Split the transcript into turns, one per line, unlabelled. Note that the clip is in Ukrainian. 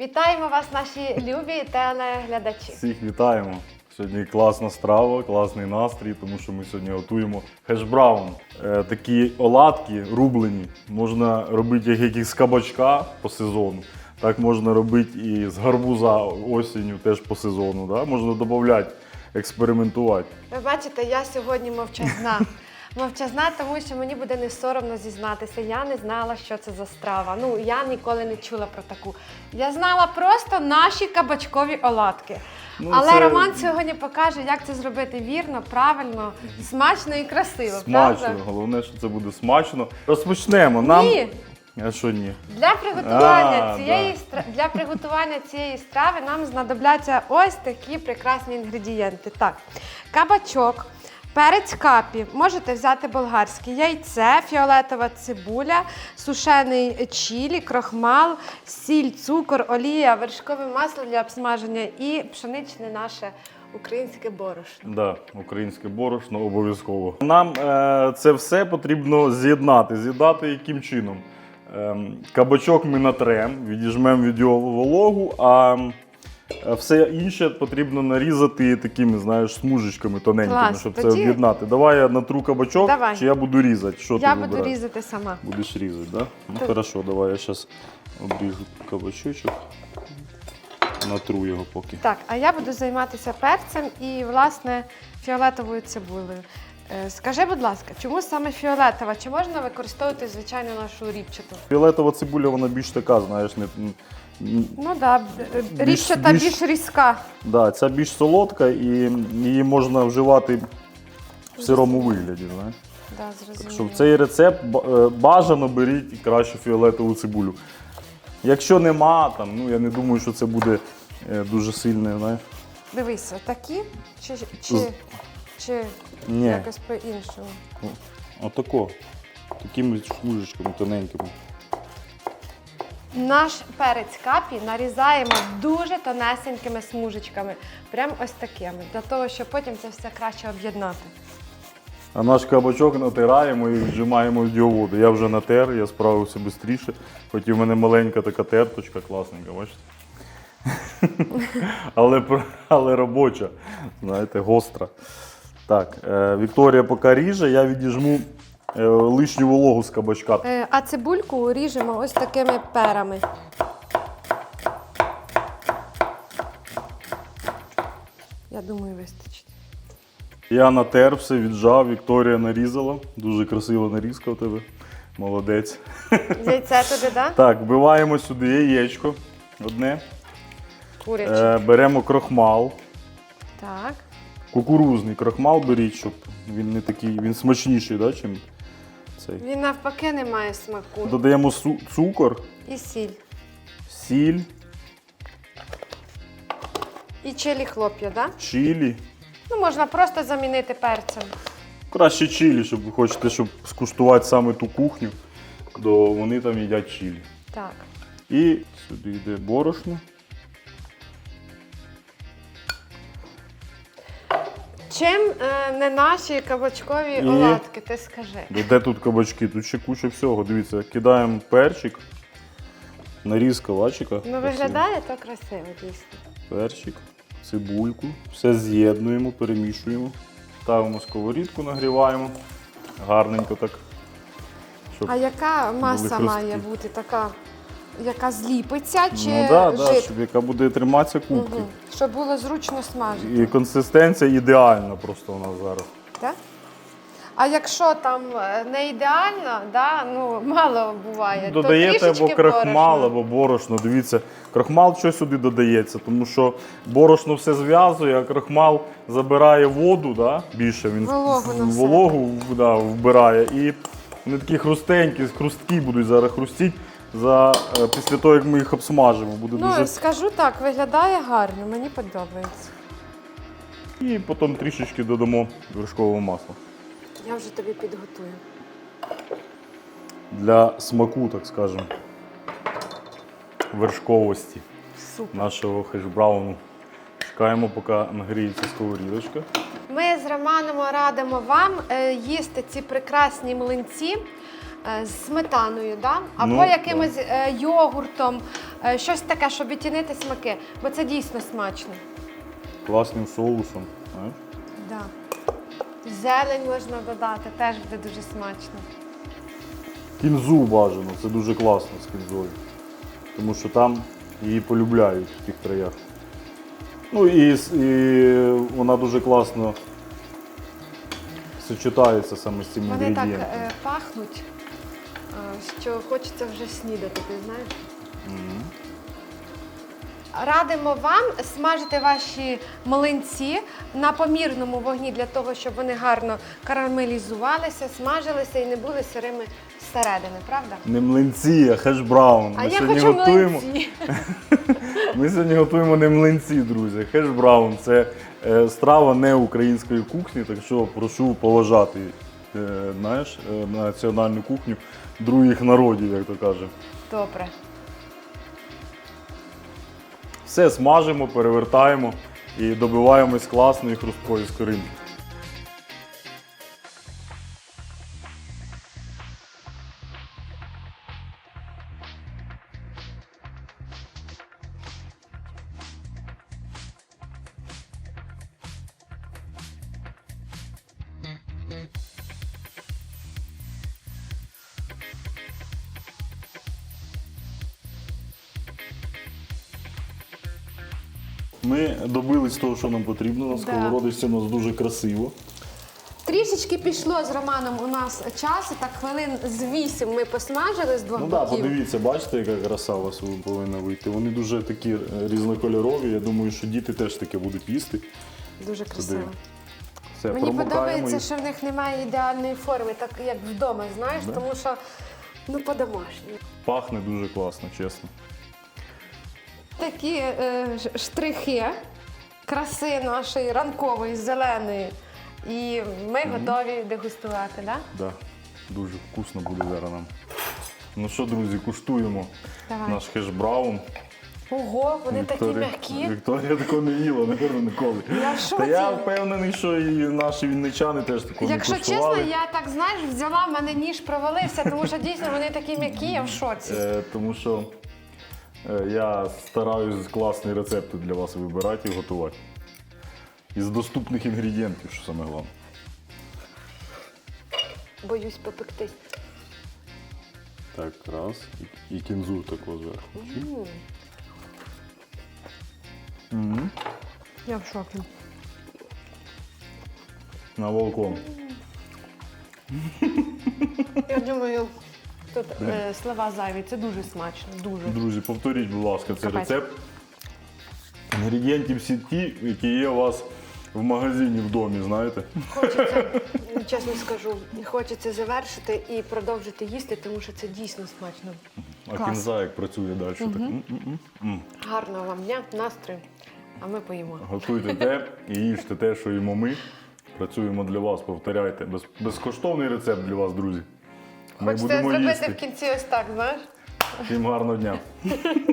Вітаємо вас, наші любі телеглядачі.
Всіх вітаємо. Сьогодні класна страва, класний настрій, тому що ми сьогодні готуємо хешбраун. Е, такі оладки рублені. Можна робити як якісь з кабачка по сезону. Так можна робити і з гарбуза осінню теж по сезону. Да? Можна додати, експериментувати.
Ви бачите, я сьогодні мовчазна. Мовчазна, тому що мені буде не соромно зізнатися. Я не знала, що це за страва. Ну, я ніколи не чула про таку. Я знала просто наші кабачкові оладки.
Ну,
Але
це
Роман сьогодні покаже, як це зробити вірно, правильно, смачно і красиво.
Смачно.
Правда?
Головне, що це буде смачно. Розпочнемо. Нам...
Ні.
А що ні?
Для приготування
А,
цієї
да.
стра... для приготування цієї страви нам знадобляться ось такі прекрасні інгредієнти. Так, кабачок, перець капі, можете взяти болгарське яйце, фіолетова цибуля, сушений чілі, крохмал, сіль, цукор, олія, вершкове масло для обсмаження і пшеничне наше українське борошно.
Да, українське борошно обов'язково. Нам е, це все потрібно з'єднати. З'єднати яким чином? Ем, кабачок ми натрем, відіжмемо від його вологу, а е, все інше потрібно нарізати такими, знаєш, смужечками тоненькими,
Клас,
щоб
тоді-
це об'єднати. Давай я натру кабачок,
Давай.
чи я буду різати. Що
Я
ти
буду
вибираєш?
різати сама.
Будеш різати, так? Да? Ну
Так.
хорошо, давай я зараз обріжу кабачочок. Натру його поки.
Так, а я буду займатися перцем і, власне, фіолетовою цибулею. Е, Скажи, будь ласка, чому саме фіолетова? Чи можна використовувати звичайно нашу ріпчату?
Фіолетова цибуля, вона більш така, знаєш, не.
Ну так, да,
Більш-
ріпчата
більш-
більш різка.
Да, ця більш солодка і її можна вживати в сирому вигляді. Знаєш?
Да,
Так що в цей рецепт е, бажано беріть краще фіолетову цибулю. Якщо нема, там, ну я не думаю, що це буде е, дуже сильне, знаєш.
Дивись, такі чи, чи, чи
Ні,
якось по-іншому?
отако. Такими шмужечками тоненькими.
Наш перець капі нарізаємо дуже тонесенькими смужечками. Прям ось такими, для того, щоб потім це все краще об'єднати.
А наш кабачок натираємо і віджимаємо від його воду. Я вже натер, я справився швидше. Хоч і в мене маленька така терточка, класненька, бачите? але, але робоча, знаєте, гостра. Так, е, Вікторія поки ріже, я відіжму е, лишню вологу з кабачка.
Е, А цибульку ріжемо ось такими перами. Я думаю, вистачить.
Я натер все, віджав, Вікторія нарізала. Дуже красива нарізка у тебе. Молодець.
Яйце туди, да?
Так, вбиваємо сюди яєчко одне.
Куряче.
Е, беремо крохмал.
Так.
Кукурузний крохмал беріть, щоб він не такий, він смачніший, да, чим цей.
Він навпаки не має смаку.
Додаємо су- цукор,
І сіль.
сіль,
І чилі хлоп'я, да?
чилі.
Ну, можна просто замінити перцем.
Краще чилі, щоб ви хочете, щоб скуштувати саме ту кухню, то вони там їдять чилі.
Так.
І сюди йде борошно.
Чим е, не наші кабачкові
І-
оладки, ти скажи.
Де- Де тут кабачки? Тут ще куча всього. Дивіться, кидаємо перчик, нарізка лачика.
Ну, виглядає то красиво, дійсно.
Перчик, цибульку. Все з'єднуємо, перемішуємо. Ставимо сковорідку, нагріваємо. Гарненько так. Щоб...
А яка маса
хрусткі.
має бути така, яка зліпиться чи
ну, да, да,
жит?
щоб яка буде триматися кубки.
Мгм. Щоб було зручно смажити.
І консистенція ідеальна просто у нас зараз.
Так? А якщо там е, не ідеально, да, ну мало буває,
Додаєте
то
або крахмал,
борошна.
або борошно. Дивіться, крахмал що сюди додається, тому що борошно все зв'язує, а крахмал забирає воду, да? більше він
Вологу
в- вологу да, вбирає. І вони такі хрустенькі, хрусткі будуть зараз хрустіть за, е, після того, як ми їх обсмажимо. Буде
Ну,
дуже...
скажу так, виглядає гарно, мені подобається.
І потім трішечки додамо вершкового масла.
Я вже тобі підготую.
Для смаку, так скажемо, вершковості.
Супер.
нашого хешбрауну. Чекаємо, поки нагріється сковорідочка.
Ми з Романом радимо вам е, їсти ці прекрасні млинці з сметаною, да? або
Ну,
якимось е, йогуртом, е, щось таке, щоб відтінити смаки, бо це дійсно смачно.
Класним соусом. знаєш.
Да. Зелень можна додати, теж буде дуже смачно.
Кінзу бажано, це дуже класно з кінзою. Тому що там її полюбляють в тих краях. Ну і, с- і вона дуже класно сочетається саме з цими
Вони так е, пахнуть, е, що хочеться вже снідати, ти знаєш? Радимо вам смажити ваші млинці на помірному вогні для того, щоб вони гарно карамелізувалися, смажилися і не були сирими зсередини, правда?
Не млинці, а хеш-браун.
А
Ми
я
сьогодні
хочу
готуємо.
млинці.
Ми сьогодні готуємо не млинці, друзі. Хеш-браун це е, страва не української кухні, так що прошу поважати знаєш, е, національну кухню других народів, як то каже.
Добре.
Все смажимо, перевертаємо і добиваємось класної хрусткої скоринки. Ми добились того, що нам потрібно. На
Да.
сковородочці у нас дуже красиво.
Трішечки пішло з Романом у нас часу, так хвилин з вісім ми посмажили з двох
Ну так,
боків.
подивіться, бачите, яка краса у вас повинна вийти. Вони дуже такі е, різнокольорові. Я думаю, що діти теж таке будуть їсти.
Дуже красиво.
Все,
Мені подобається,
і-
що в них немає ідеальної форми, так як вдома, знаєш, тому що ну по-домашньому.
Пахне дуже класно, чесно.
Такі е, штрихи краси нашої ранкової, зеленої. І ми готові дегустувати, так? Да?
Да, дуже вкусно буде зараз нам. Ну що, друзі, куштуємо
Давай.
наш хеш-браун.
Ого, вони такі
Вікторія-
м'які.
Вікторія такого не їла, напевно, ніколи.
Я в
Та
шоці.
я впевнений, що і наші вінничани теж такого
Якщо
не куштували.
чесно, я так знаєш, взяла, в мене ніж провалився, тому що дійсно вони такі м'які, я в шоці.
Е, тому що я стараюсь класні рецепти для вас вибирати і готувати. Із доступних інгредієнтів, що саме головне.
Боюсь попектись.
Так, раз. І, кінзу таку зверху. Мгм.
Я в шокі.
На волком.
Я думаю, тут е, слова зайві, це дуже смачно, дуже.
Друзі, повторіть, будь ласка, цей
Капець.
рецепт. Інгредієнтів всі ті, які є у вас в магазині в домі, знаєте.
Хочеться, чесно скажу, хочеться завершити і продовжити їсти, тому що це дійсно смачно.
А
Клас.
кінза як працює далі. Так. м-м-м. М.
Гарного вам дня, настрою, а ми поїмо.
Готуйте те і їжте те, що їмо ми. Працюємо для вас, повторяйте. Без, безкоштовний рецепт для вас, друзі. Ми
Хочете
будемо
зробити
їсти.
в кінці ось так, знаєш?
Всім гарного дня.